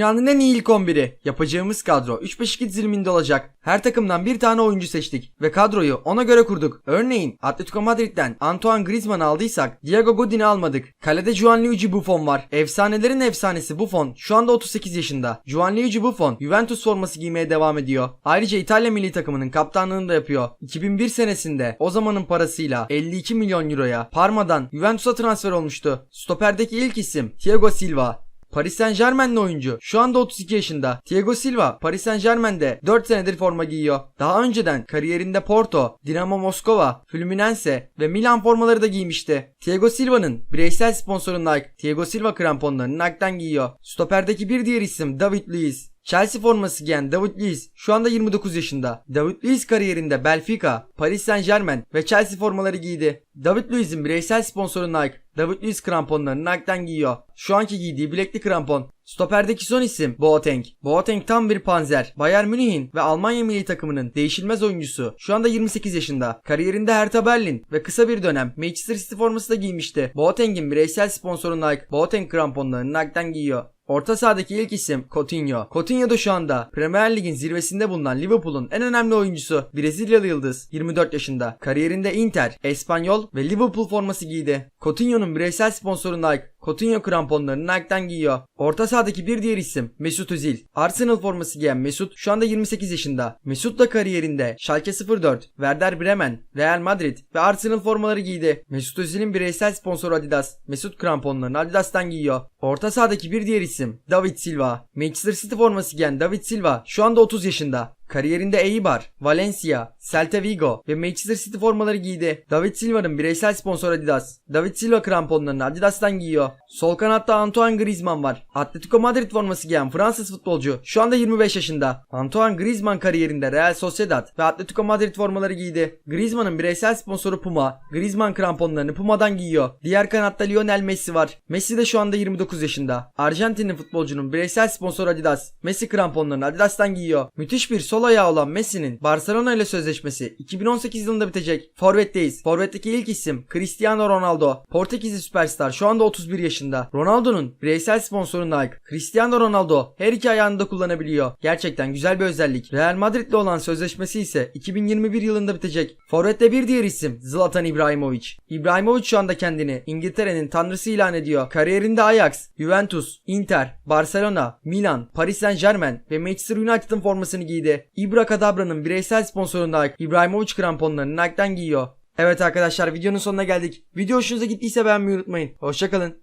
Dünyanın en iyi ilk 11'i. Yapacağımız kadro 3-5-2 diziliminde olacak. Her takımdan bir tane oyuncu seçtik ve kadroyu ona göre kurduk. Örneğin Atletico Madrid'den Antoine Griezmann aldıysak Diego Godin'i almadık. Kalede Gianluigi Buffon var. Efsanelerin efsanesi Buffon şu anda 38 yaşında. Gianluigi Buffon Juventus forması giymeye devam ediyor. Ayrıca İtalya milli takımının kaptanlığını da yapıyor. 2001 senesinde o zamanın parasıyla 52 milyon euroya Parma'dan Juventus'a transfer olmuştu. Stoperdeki ilk isim Thiago Silva. Paris Saint Germain'li oyuncu. Şu anda 32 yaşında. Thiago Silva Paris Saint Germain'de 4 senedir forma giyiyor. Daha önceden kariyerinde Porto, Dinamo Moskova, Fluminense ve Milan formaları da giymişti. Thiago Silva'nın bireysel sponsoru Nike, Thiago Silva kramponlarını Nike'dan giyiyor. Stoperdeki bir diğer isim David Luiz. Chelsea forması giyen David Luiz şu anda 29 yaşında. David Luiz kariyerinde Benfica, Paris Saint Germain ve Chelsea formaları giydi. David Luiz'in bireysel sponsoru Nike, David Luiz kramponlarını Nike'dan giyiyor. Şu anki giydiği bilekli krampon. Stoperdeki son isim Boateng. Boateng tam bir panzer. Bayern Münih'in ve Almanya milli takımının değişilmez oyuncusu. Şu anda 28 yaşında. Kariyerinde Hertha Berlin ve kısa bir dönem Manchester City forması da giymişti. Boateng'in bireysel sponsoru Nike, Boateng kramponlarını Nike'dan giyiyor. Orta sahadaki ilk isim Coutinho. Coutinho da şu anda Premier Lig'in zirvesinde bulunan Liverpool'un en önemli oyuncusu. Brezilyalı yıldız 24 yaşında. Kariyerinde Inter, Espanyol ve Liverpool forması giydi. Coutinho'nun bireysel sponsoru Nike. Coutinho kramponlarını Nike'dan giyiyor. Orta sahadaki bir diğer isim Mesut Özil. Arsenal forması giyen Mesut şu anda 28 yaşında. Mesut da kariyerinde Schalke 04, Werder Bremen, Real Madrid ve Arsenal formaları giydi. Mesut Özil'in bireysel sponsoru Adidas. Mesut kramponlarını Adidas'tan giyiyor. Orta sahadaki bir diğer isim David Silva. Manchester City forması giyen David Silva şu anda 30 yaşında. Kariyerinde Eibar, Valencia, Celta Vigo ve Manchester City formaları giydi. David Silva'nın bireysel sponsoru Adidas. David Silva kramponlarını Adidas'tan giyiyor. Sol kanatta Antoine Griezmann var. Atletico Madrid forması giyen Fransız futbolcu şu anda 25 yaşında. Antoine Griezmann kariyerinde Real Sociedad ve Atletico Madrid formaları giydi. Griezmann'ın bireysel sponsoru Puma. Griezmann kramponlarını Puma'dan giyiyor. Diğer kanatta Lionel Messi var. Messi de şu anda 29 yaşında. Arjantinli futbolcunun bireysel sponsoru Adidas. Messi kramponlarını Adidas'tan giyiyor. Müthiş bir sol ayağı olan Messi'nin Barcelona ile sözleşmesi 2018 yılında bitecek. Forvet'teyiz. Forvet'teki ilk isim Cristiano Ronaldo. Portekizli süperstar şu anda 31 yaşında. Ronaldo'nun bireysel sponsoru Nike. Cristiano Ronaldo her iki ayağını da kullanabiliyor. Gerçekten güzel bir özellik. Real Madrid'le olan sözleşmesi ise 2021 yılında bitecek. Forvet'te bir diğer isim Zlatan İbrahimovic. İbrahimovic şu anda kendini İngiltere'nin tanrısı ilan ediyor. Kariyerinde Ajax, Juventus, Inter, Barcelona, Milan, Paris Saint Germain ve Manchester United'ın formasını giydi. Ibra Kadabra'nın bireysel sponsoru Nike, İbrahimovic kramponlarını Nike'dan giyiyor. Evet arkadaşlar videonun sonuna geldik. Video hoşunuza gittiyse beğenmeyi unutmayın. Hoşçakalın.